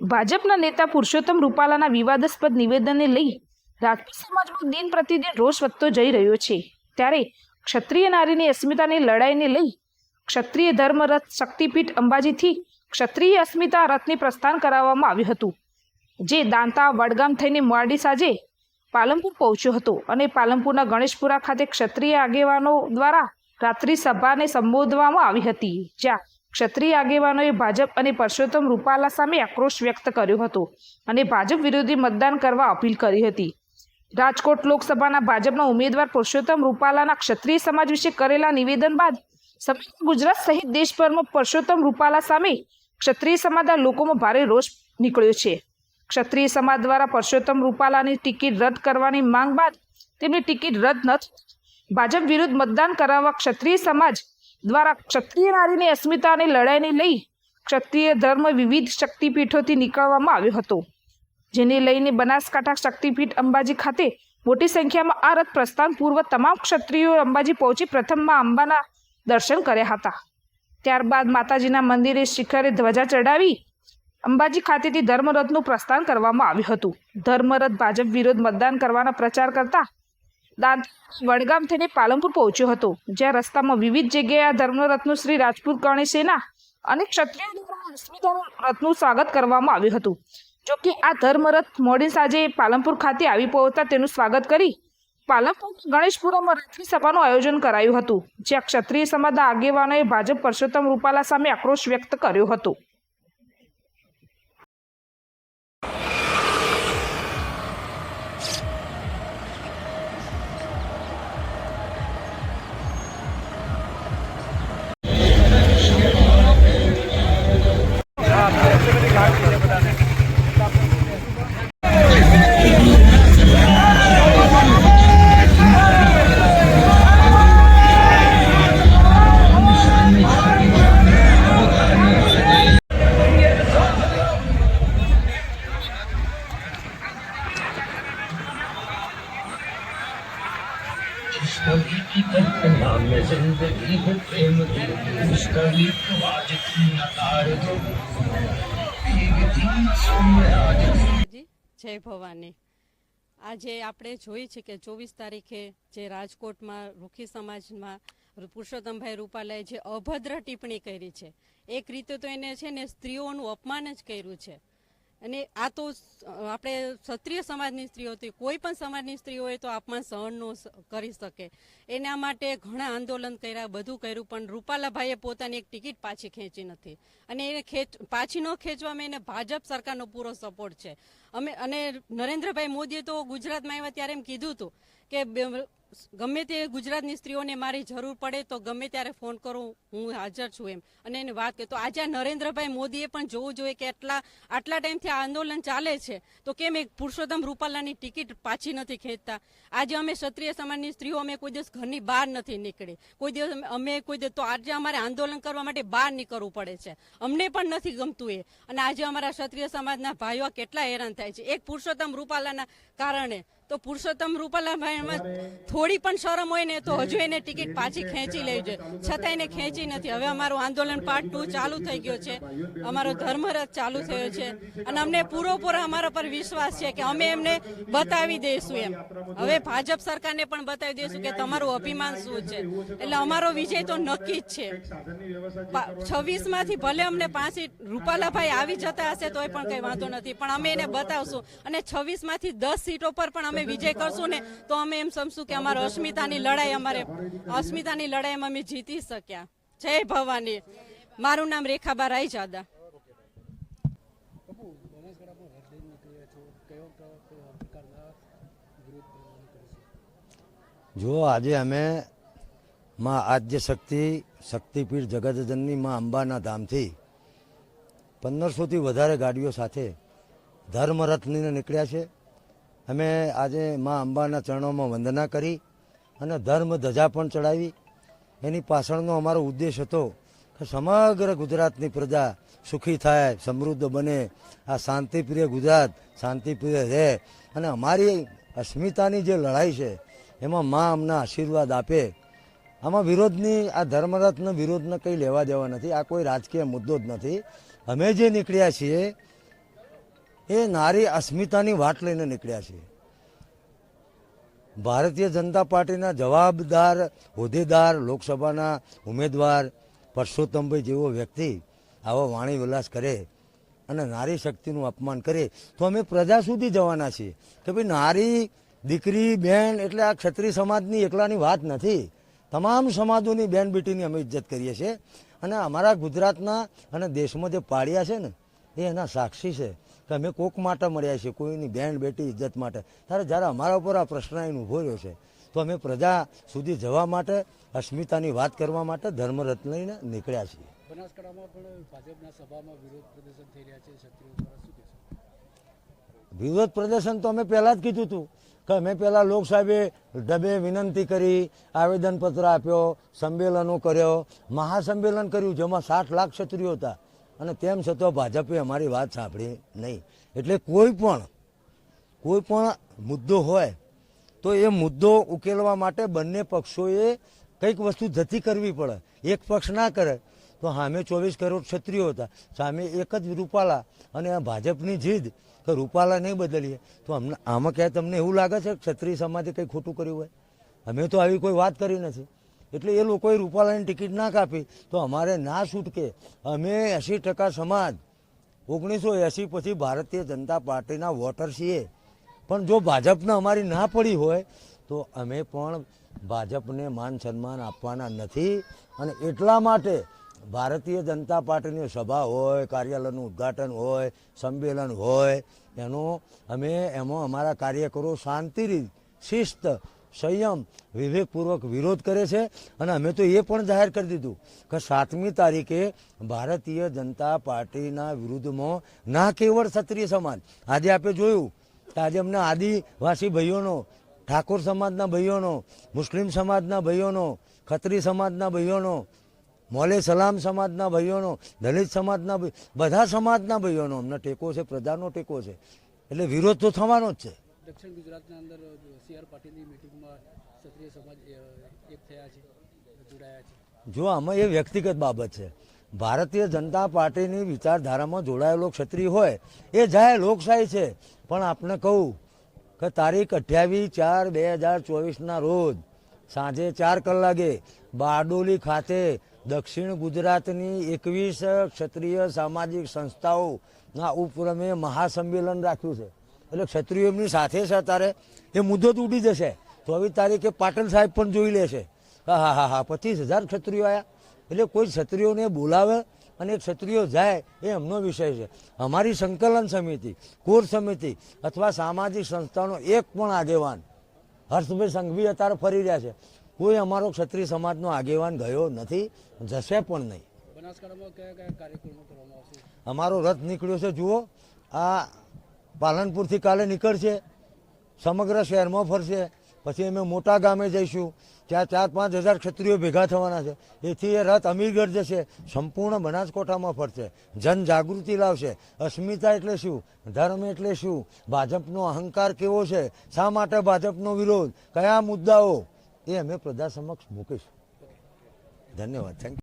ભાજપના નેતા પુરુષોત્તમ રૂપાલાના વિવાદાસ્પદ નિવેદનને લઈ રાજપૂત સમાજમાં દિન પ્રતિદિન રોષ વધતો જઈ રહ્યો છે. ત્યારે ક્ષત્રિય નારીની અસ્મિતાની લડાઈને લઈ ક્ષત્રિય ધર્મરથ શક્તિપીઠ અંબાજીથી ક્ષત્રિય અસ્મિતા રથની પ્રસ્થાન કરાવવામાં આવ્યું હતું, જે દાંતા, વડગામ થઈને મોરડી સાંજે પાલનપુર પહોંચ્યો હતો અને પાલનપુરના ગણેશપુરા ખાતે ક્ષત્રિય આગેવાનો દ્વારા રાત્રિ સભાને સંબોધવામાં આવી હતી, જ્યાં ક્ષત્રિય આગેવાનોએ ભાજપ અને પરસોત્તમ રૂપાલા સામે આક્રોશ વ્યક્ત કર્યો હતો અને ભાજપ વિરોધી મતદાન કરવા અપીલ કરી હતી. રાજકોટ લોકસભાના ભાજપના ઉમેદવાર પુરુષોત્તમ રૂપાલાના ક્ષત્રિય સમાજ વિશે કરેલા નિવેદન બાદ સમગ્ર ગુજરાત સહિત દેશભરમાં પરસોત્તમ રૂપાલા સામે ક્ષત્રિય સમાજના લોકોમાં ભારે રોષ નીકળ્યો છે. ક્ષત્રિય સમાજ દ્વારા પરસોત્તમ રૂપાલાની ટિકિટ રદ કરવાની માંગ બાદ તેમની ટિકિટ રદ ન ભાજપ વિરુદ્ધ મતદાન કરાવવા ક્ષત્રિય સમાજ દ્વારા ક્ષત્રિય નારીની અસ્મિતાની લડાઈને લઈ ક્ષત્રિય ધર્મ વિવિધ શક્તિપીઠોથી નીકળવામાં આવ્યો હતો, જેને લઈને બનાસકાંઠા શક્તિપીઠ અંબાજી ખાતે મોટી સંખ્યામાં આ રથ પ્રસ્થાન પૂર્વ તમામ ક્ષત્રિયો અંબાજી પહોંચી પ્રથમમાં અંબાના દર્શન કર્યા હતા. ત્યારબાદ માતાજીના મંદિરે શિખરે ધ્વજા ચડાવી અંબાજી ખાતેથી ધર્મરથનું પ્રસ્થાન કરવામાં આવ્યું હતું. ધર્મરથ ભાજપ વિરોધ મતદાન કરવાના પ્રચાર કરતા દાંત વડગામ થઈને પાલનપુર પહોંચ્યો હતો, જ્યાં રસ્તામાં વિવિધ જગ્યાએ આ ધર્મરથનું શ્રી રાજપૂત ગણેશેના અને ક્ષત્રિય દ્વારા રથનું સ્વાગત કરવામાં આવ્યું હતું. જો કે આ ધર્મરથ મોડી સાંજે પાલનપુર ખાતે આવી પહોંચતા તેનું સ્વાગત કરી પાલનપુર ગણેશપુરામાં રથની સભાનું આયોજન કરાયું હતું, જ્યાં ક્ષત્રિય સમાજના આગેવાનોએ ભાજપ પરસોત્તમ રૂપાલા સામે આક્રોશ વ્યક્ત કર્યો હતો. જય ભવાની. આજે આપણે જોઈ છે કે ચોવીસ તારીખે જે રાજકોટમાં રૂખી સમાજમાં પુરુષોત્તમભાઈ રૂપાલાએ જે અભદ્ર ટિપ્પણી કરી છે, એક રીતે તો એને છે ને સ્ત્રીઓનું અપમાન જ કર્યું છે. અને આ તો આપણે ક્ષત્રિય સમાજની સ્ત્રીઓ હતી, કોઈ પણ સમાજની સ્ત્રી હોય તો અપમાન સહન ન કરી શકે. એના માટે ઘણા આંદોલન કર્યા, બધું કર્યું, પણ રૂપાલાભાઈએ પોતાની એક ટિકિટ પાછી ખેંચી નથી. અને એને ખેંચ, પાછી ન ખેંચવામાં એને ભાજપ સરકારનો પૂરો સપોર્ટ છે. અમે, અને નરેન્દ્રભાઈ મોદીએ તો ગુજરાતમાં આવ્યા ત્યારે એમ કીધું હતું કે ગમે તે ગુજરાતની સ્ત્રીઓને મારી જરૂર પડે તો ગમે ત્યારે ફોન કરું હું હાજર છું એમ. અને એને વાત તો આજે નરેન્દ્રભાઈ મોદીએ પણ જોવું જોઈએ કે આટલા આટલા ટાઈમથી આ આંદોલન ચાલે છે તો કેમ એક પુરુષોત્તમ રૂપાલાની ટિકિટ પાછી નથી ખેંચતા? આજે અમે ક્ષત્રિય સમાજની સ્ત્રીઓ અમે કોઈ દિવસ ઘરની બહાર નથી નીકળી. કોઈ દિવસ અમે- અમે કોઈ દિવસ તો આજે અમારે આંદોલન કરવા માટે બહાર નીકળવું પડે છે. અમને પણ નથી ગમતું એ. અને આજે અમારા ક્ષત્રિય સમાજના ભાઈઓ કેટલા હેરાન થાય છે. એક પુરુષોત્તમ રૂપાલાના કારણે. તો પુરુષોત્તમ રૂપાલાભાઈમાં થોડી પણ શરમ હોય ને તો હજુ એને ટિકિટ પાછી ખેંચી લેવી જોઈએ છતાં એને ખેંચી નથી. હવે અમારું આંદોલન પાર્ટ ટુ ચાલુ થઈ ગયો છે. અમારો ધર્મરથ ચાલુ થયો છે. અને અમને પૂરોપૂરો અમારા પર વિશ્વાસ છે કે અમે એમને બતાવી દઈશું એમ. હવે ભાજપ સરકારને પણ બતાવી દઈશું કે તમારું અભિમાન શું છે? એટલે અમારો વિજય તો નક્કી જ છે. છવ્વીસમાંથી ભલે અમને પાંચ સીટ રૂપાલાભાઈ આવી જતા હશે તોય પણ કઈ વાંધો નથી. પણ અમે એને બતાવશું. અને છવ્વીસમાંથી દસ સીટો પર પણ અમે વિજય કરશું ને તો અમે એમ સમજશું કે અમારો અસ્મિતાની લડાઈ અમારે અસ્મિતાની લડાઈમાં અમે જીતી શક્યા. જય ભવાની. મારું નામ રેખાબા રાયજાદા. જો આજે અમે માં આદ્ય શક્તિ, શક્તિપીઠ જગતજનની માં અંબાના ધામથી પંદરસોથી વધારે ગાડીઓ સાથે ધર્મરથની નીકળ્યા છે. અમે આજે માં અંબાના ચરણોમાં વંદના કરી અને ધર્મ ધજા પણ ચડાવી. એની પાછળનો અમારો ઉદ્દેશ હતો કે સમગ્ર ગુજરાતની પ્રજા સુખી થાય, સમૃદ્ધ બને, આ શાંતિપ્રિય ગુજરાત શાંતિપ્રિય રહે અને અમારી અસ્મિતાની જે લડાઈ છે એમાં માં અમને આશીર્વાદ આપે. આમાં વિરોધની, આ ધર્મરત્ન વિરોધને કંઈ લેવા દેવા નથી, આ કોઈ રાજકીય મુદ્દો જ નથી. અમે જે નીકળ્યા છીએ એ નારી અસ્મિતાની વાત લઈને નીકળ્યા છે. ભારતીય જનતા પાર્ટીના જવાબદાર, હોદ્દેદાર, લોકસભાના ઉમેદવાર પરસોત્તમભાઈ જેવો વ્યક્તિ આવો વાણી વિલાસ કરે અને નારી શક્તિનું અપમાન કરે, તો અમે પ્રજા સુધી જવાના છીએ કે ભાઈ નારી, દીકરી બહેન એટલે આ ક્ષત્રિય સમાજની એકલાની વાત નથી. તમામ સમાજોની બેન બેટીની અમે ઇજ્જત કરીએ છીએ અને અમારા ગુજરાતના અને દેશમાં જે પાળ્યા છે ને એ એના સાક્ષી છે કે અમે કોક માટે મળ્યા છીએ કોઈની બહેન બેટી ઇજ્જત માટે. ત્યારે જ્યારે અમારા ઉપર આ પ્રશ્ન એનું ઊભો રહ્યો છે તો અમે પ્રજા સુધી જવા માટે અસ્મિતાની વાત કરવા માટે ધર્મરથ લઈને નીકળ્યા છીએ. બનાસકાંઠામાં પણ ભાજપના સભામાં વિરોધ પ્રદર્શન થઈ રહ્યા છે ક્ષત્રિયો દ્વારા શું કહેશો? વિરોધ પ્રદર્શન તો અમે પહેલાં જ કીધું હતું કે અમે પહેલાં લોકસાહેબે ડબે વિનંતી કરી આવેદનપત્ર આપ્યો સંમેલનો કર્યો મહાસંમેલન કર્યું જેમાં સાઠ લાખ ક્ષત્રિયો હતા. અને તેમ છતાં ભાજપે અમારી વાત સાંભળી નહીં. એટલે કોઈ પણ કોઈ પણ મુદ્દો હોય, તો એ મુદ્દો ઉકેલવા માટે બંને પક્ષોએ કંઈક વસ્તુ જતી કરવી પડે. એક પક્ષ ના કરે, તો સામે ચોવીસ કરોડ ક્ષત્રિયો હતા. સામે એક જ રૂપાલા. અને ભાજપની જીદ કે રૂપાલા નહીં બદલીએ. તો અમને, આમાં ક્યાંય તમને એવું લાગે છે ક્ષત્રિય સમાજે કંઈ ખોટું કર્યું હોય? અમે તો આવી કોઈ વાત કરી નથી. એટલે એ લોકોએ રૂપાલાની ટિકિટ ના કાપી. તો અમારે ના છૂટકે અમે એંસી ટકા સમાજ, ઓગણીસો એંસી પછી ભારતીય જનતા પાર્ટીના વોટર છીએ. પણ જો ભાજપને અમારી ના પડી હોય, તો અમે પણ ભાજપને માન સન્માન આપવાના નથી. અને એટલા માટે ભારતીય જનતા પાર્ટીની સભા હોય, કાર્યાલયનું ઉદ્ઘાટન હોય, સંમેલન હોય, એનો અમે, એમાં અમારા કાર્યકરો શાંતિ શિસ્ત સંયમ, વિવેકપૂર્વક વિરોધ કરે છે અને અમે તો એ પણ જાહેર કરી દીધું કે સાતમી તારીખે ભારતીય જનતા પાર્ટીના વિરુદ્ધમાં ના કેવળ ક્ષત્રિય સમાજ. આજે આપણે જોયું કે આજે અમને આદિવાસી ભાઈઓનો, ઠાકોર સમાજના ભાઈઓનો, મુસ્લિમ સમાજના ભાઈઓનો, ખત્રી સમાજના ભાઈઓનો, મોલે સલામ સમાજના ભાઈઓનો, દલિત સમાજના બધા સમાજના ભાઈઓનો અમને ટેકો છે, પ્રજાનો ટેકો છે. એટલે વિરોધ તો થવાનો જ છે. દક્ષિણ ગુજરાતના અંદર સી આર પાટીલની મિટિંગમાં ક્ષત્રિય સમાજ એક થયા છે, જોડાયા છે. જો આમાં એ વ્યક્તિગત બાબત છે. ભારતીય જનતા પાર્ટીની વિચારધારામાં જોડાયેલો ક્ષત્રિય હોય, એ જાય લોકશાહી છે. પણ આપણે કહું કે તારીખ અઠ્યાવીસ ચાર બે હજાર ચોવીસના રોજ સાંજે ચાર કલાકે બારડોલી ખાતે દક્ષિણ ગુજરાતની એકવીસ ક્ષત્રિય સામાજિક સંસ્થાઓના ઉપક્રમે મહાસંમેલન રાખ્યું છે. એટલે ક્ષત્રિયો એમની સાથે છે તારે એ મુદ્દો તો ઉડી જશે. ચોવીસ તારીખે પાટણ સાહેબ પણ જોઈ લેશે. હા હા હા હા પચીસ હજાર ક્ષત્રિયો આવ્યા એટલે કોઈ ક્ષત્રિયોને બોલાવે અને ક્ષત્રિયો જાય એ એમનો વિષય છે. અમારી સંકલન સમિતિ કોર સમિતિ અથવા સામાજિક સંસ્થાનો એક પણ આગેવાન હર્ષભાઈ સંઘવી અત્યારે ફરી રહ્યા છે. કોઈ અમારો ક્ષત્રિય સમાજનો આગેવાન ગયો નથી જશે પણ નહીં. અમારો રથ નીકળ્યો છે જુઓ. આ પાલનપુરથી કાલે નીકળશે, સમગ્ર શહેરમાં ફરશે. પછી અમે મોટા ગામે જઈશું, ત્યાં ચાર પાંચ હજાર ક્ષત્રિયો ભેગા થવાના છે. એથી એ રથ અમીરગઢ જશે, સંપૂર્ણ બનાસકોઠામાં ફરશે. જનજાગૃતિ લાવશે. અસ્મિતા એટલે શું? ધર્મ એટલે શું? ભાજપનો અહંકાર કેવો છે? શા માટે ભાજપનો વિરોધ? કયા મુદ્દાઓ? એ અમે પ્રજા સમક્ષ મૂકીશું. ધન્યવાદ. થેન્ક